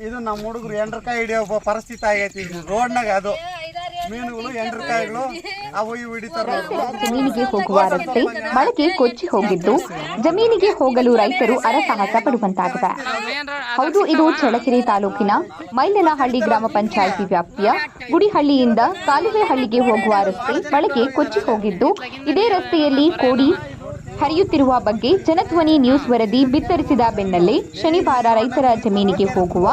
ಇದು ನಮ್ಮ ಹುಡುಗರು ಎಂಡ್ರಕಾಯಿ ಹಿಡಿಯೋ ಪರಿಸ್ಥಿತಿ ಆಗೈತಿ ರೋಡ್ನಾಗ ಅದು ಮೀನುಗಳು ಎಂಡ್ರಕಾಯಿಗಳು ಅವು ಇವು ಹಿಡಿತಾರ ಜಮೀನಿಗೆ ಹೋಗುವ ರಸ್ತೆ ಮಳೆಗೆ ಕೊಚ್ಚಿ ಹೋಗಿದ್ದು ಜಮೀನಿಗೆ ಹೋಗಲು ರೈತರು ಅರಸಾಹಸ ಪಡುವಂತಾಗಿದೆ. ಹೌದು ಇದು ಚಳಕೆರೆ ತಾಲೂಕಿನ ಮೈಲನಹಳ್ಳಿ ಗ್ರಾಮ ಪಂಚಾಯಿತಿ ವ್ಯಾಪ್ತಿಯ ಗುಡಿಹಳ್ಳಿಯಿಂದ ಕಾಲುವೆಹಳ್ಳಿಗೆ ಹೋಗುವ ರಸ್ತೆ ಮಳೆಗೆ ಕೊಚ್ಚಿ ಹೋಗಿದ್ದು ಇದೇ ರಸ್ತೆಯಲ್ಲಿ ಕೋಡಿ ಹರಿಯುತ್ತಿರುವ ಬಗ್ಗೆ ಜನಧ್ವನಿ ನ್ಯೂಸ್ ವರದಿ ಬಿತ್ತರಿಸಿದ ಬೆನ್ನಲ್ಲೇ ಶನಿವಾರ ರೈತರ ಜಮೀನಿಗೆ ಹೋಗುವ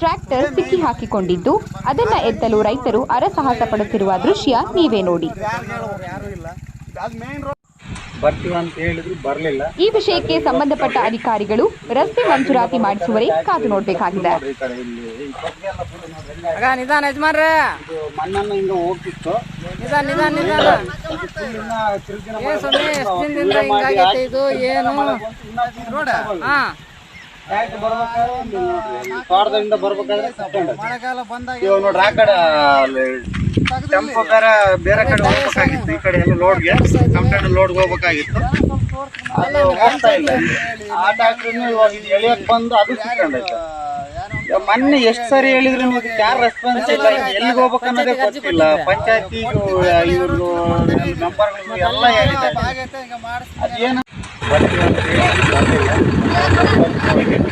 ಟ್ರ್ಯಾಕ್ಟರ್ ಸಿಕ್ಕಿ ಹಾಕಿಕೊಂಡಿದ್ದು, ಅದನ್ನ ಎತ್ತಲು ರೈತರು ಅರಸಾಹಸ ಪಡುತ್ತಿರುವ ದೃಶ್ಯ ನೀವೇ ನೋಡಿ. ಬರ್ತೀವಿ ಅಂತ ಹೇಳಿದ್ರು ಬರ್ಲಿಲ್ಲ. ಈ ವಿಷಯಕ್ಕೆ ಸಂಬಂಧಪಟ್ಟ ಅಧಿಕಾರಿಗಳು ರಸ್ತೆ ಮಂಜೂರಾತಿ ಮಾಡಿಸುವರೆ ಕಾದು ನೋಡಬೇಕಾಗಿದೆ. ಈ ಕಡೆ ಇಲ್ಲಿ ಈ ಕೊಟ್ಟಿಗೆ ಎಲ್ಲ full ನೋಡ್ರಿ ಹೆಂಗಾಗಿದೆ. ಆಗ ನಿಧಾನ ಯಜಮಾನ್ರೆ. ಇದು ಮಣ್ಣನ್ನು ಹಿಂಗ ಹೋಗ್ತಿತ್ತು. ನಿಧಾನ ನಿಧಾನ ನಿಧಾನ. ಇದು full ಇನ್ನ ತಿರ್ಗಿ ನಮ್ಮ ಏನ್ ಸ್ವಾಮಿ ಎಷ್ಟು ದಿನದಿಂದ ಮಳೆ ಮಾಡಿ ಹಿಂಗಾಗೈತೆ ಇದು? ಏನು? ರೋಡ? ಹಾ. ಟ್ಯಾಕ್ಟರ್ ಬರ್ಬೇಕಾದ್ರೆ ಇಲ್ಲಿ ನೋಡ್ರಿ, ತೋಟದಿಂದ ಬರ್ಬೇಕಾದ್ರೆ. ಮಳೆಗಾಲ ಬಂದಾಗ ನೋಡ್ರಿ ಆ ಕಡೆ ಅಲ್ಲಿ ಟೆಂಪೋ ಬೇರೆ ಬೇರೆ ಕಡೆ ಹೋಗ್ಬೇಕಾಗಿತ್ತು, ಈ ಕಡೆ ಎಲ್ಲ ಲೋಡ್ಗೆ ಕಂಪ್ಲೇಂಟ್ ಲೋಡ್ಗೆ ಹೋಗ್ಬೇಕಾಗಿತ್ತು. ಅದು ಹೋಗ್ತಾ ಇಲ್ಲ. ಆ ಟ್ಯಾಕ್ಟ್ರಿನ ಇವಾಗ ಇದು ಎಳಿಯಕ್ ಬಂದು ಅದು ಸಿಕ್ಕೊಂಡೈತೆ. ಮೊನ್ನೆ ಎಷ್ಟು ಸರಿ ಹೇಳಿದ್ರು ನಿಮಗೆ ಯಾರು ರೆಸ್ಪಾನ್ಸ್ ಇಲ್ಲ ಎಲ್ಲಿ ಹೋಗ್ಬೇಕು ಅನ್ನೋದೇ ಗೊತ್ತಿಲ್ಲ. ಪಂಚಾಯತಿ ಇವ್ರದ್ದು ಮೆಂಬರ್ಗಳು ಎಲ್ಲ ಹೇಳಿದ್ದಾರೆ ಅದೇನು? ಬರ್ತೀವಿ ಅಂತ ಹೇಳಿ.